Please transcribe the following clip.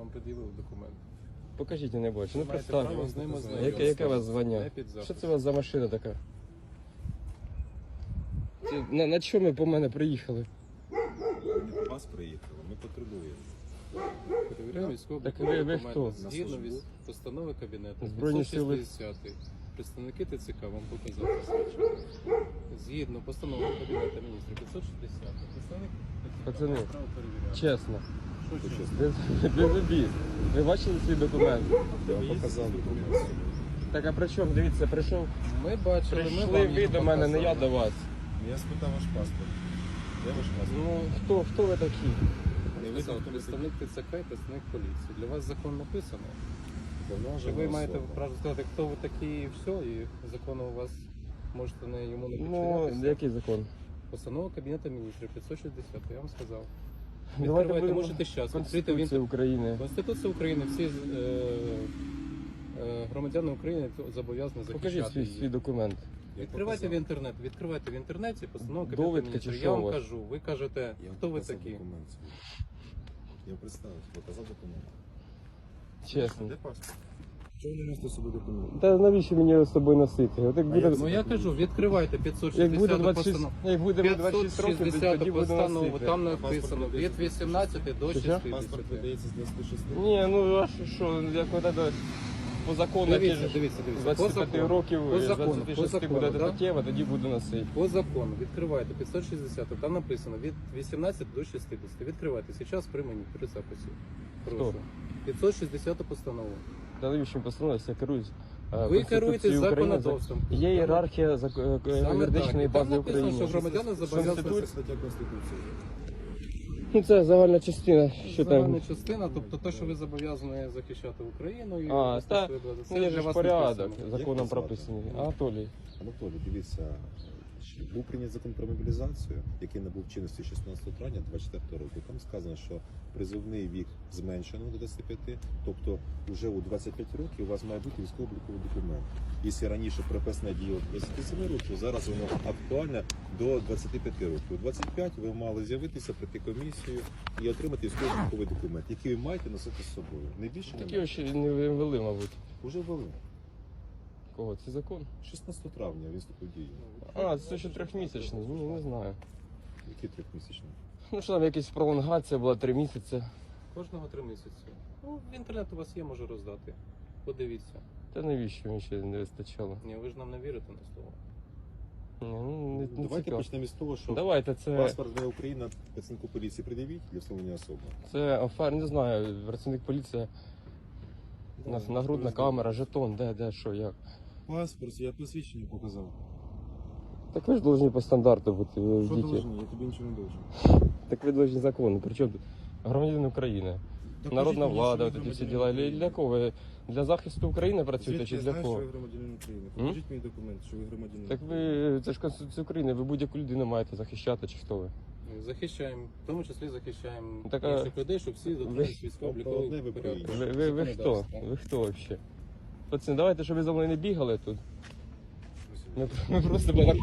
вам пред'явив документ. Покажіть, я не бачу. Ну маєте представте. право з ними Яке, яке у вас звання? Не під запис. Що це у вас за машина така? Це- На, на чому ви по мене приїхали? До вас приїхали, ми потребуємо. Перевіряємо військові Так ви- ви хто? Згідно від постанови Кабінету Збройні сили. 560 представники ТЦК вам показали посвідчення. Згідно постанови Кабінету міністрів 560 представник ТЦК Пацани, має право перевіряти. Чесно. Ви? Без, без обід. Ви бачили свій документ? Я вам показав документ. Так а при чому? Дивіться, прийшов. Ми бачили, ми Прийшли вам ви до мене, не я показали. до вас. Я спитав ваш паспорт. Де ваш паспорт? Ну хто, хто ви такі? Не видно, хто представник ТЦК і представник поліції. Для вас закон написано. Що Повноважена ви маєте особа. право сказати, хто ви такі і все, і закону у вас можете не йому не Ну, підчинятися. який закон? Постанова Кабінету міністрів 560, я вам сказав. Давайте Відкривайте, будемо можете зараз відкрити він. Конституція. України. Конституція України, всі е, е, громадяни України зобов'язані Покажіть захищати свій, свій її. документ. Відкривайте в інтернет, відкривайте в інтернеті постанову Кабінету Довідка чи що Я у вам вас? кажу, ви кажете, Я хто ви такі? документ. Я представив, показав документ. Чесно. Де паспорт? Не з собою? Та навіщо мені з тобою носити? От як буде, як Ну я кажу, відкривайте як буде 560 26, постанову. як буде 26 років, 560 буду постанову, носити. там Паспорт написано від 18 до Що? 60. Паспорт видається з 26. Ні, ну а що, що як це по закону, які Дивіться, ж дивіться, з дивіться. По 25 закону, років, по з закону, 26 по закону, буде да? таке, тоді буду носити. По закону відкривайте 560, там написано від 18 до 60. Відкривайте зараз при мені, при записі. Прошу. 560 постанову. Навіщо постановилася, я керуюсь е, Ви Конституцією України. законодавством. Є ієрархія зак- е, Саме юридичної так. І там бази написано, України. що громадяни зобов'язані. Стаття Конституції. Ну це загальна частина, що Загальна там. частина, тобто те, що ви зобов'язані захищати Україну і А, та. Це Ну є ж порядок, законом Як вас прописаний. Анатолій. Анатолій, дивіться, був прийнятий закон про мобілізацію, який набув чинності 16 травня 24 року. Там сказано, що призовний вік зменшено до 25, тобто вже у 25 років у вас має бути військово-обліковий документ. Якщо раніше приписне діяло 27 років, зараз воно актуальне до 25 років. У 25 ви мали з'явитися, прийти комісію і отримати військово-обліковий документ, який ви маєте носити з собою. Не більше Такі ще не ввели, мабуть. Уже ввели. Кого? Це закон? 16 травня він вступив в дію. А, це ще трьохмісячний, ні, не знаю. Який трьохмісячний? Ну що там якась пролонгація була три місяці. Кожного три місяці. Ну, в інтернет у вас є, можу роздати. Подивіться. Та навіщо мені ще не вистачало? Ні, ви ж нам не вірите на слово. Ні, ну, не, не Давайте цікаво. почнемо з того, що Давайте це, паспорт для України працівнику поліції придивіть для встановлення особи. це офер, не знаю, працівник поліції, нас нагрудна камера, жетон, де, де, що, як. Паспорт, я посвідчення показав. Так ви ж повинні по стандарту бути, Що діти. должен? Я тобі нічого не должен. Так ви повинні закони, причому тут громадянин України, Так народна мені, влада, от ви ці всі діла. Для, кого ви? Для захисту України працюєте Звідки чи я для знаю, кого? що ви громадянин України? Покажіть мені документ, що ви громадянин Так України. ви, це ж Конституція України, ви будь-яку людину маєте захищати, чи хто ви? Захищаємо, в тому числі захищаємо Так, а інших людей, щоб всі дотримались військово-облікових одне ви Ви, ви, ви хто? Ви хто взагалі? Пацани, давайте, щоб ви за мною не бігали тут. Ми, ми просто були.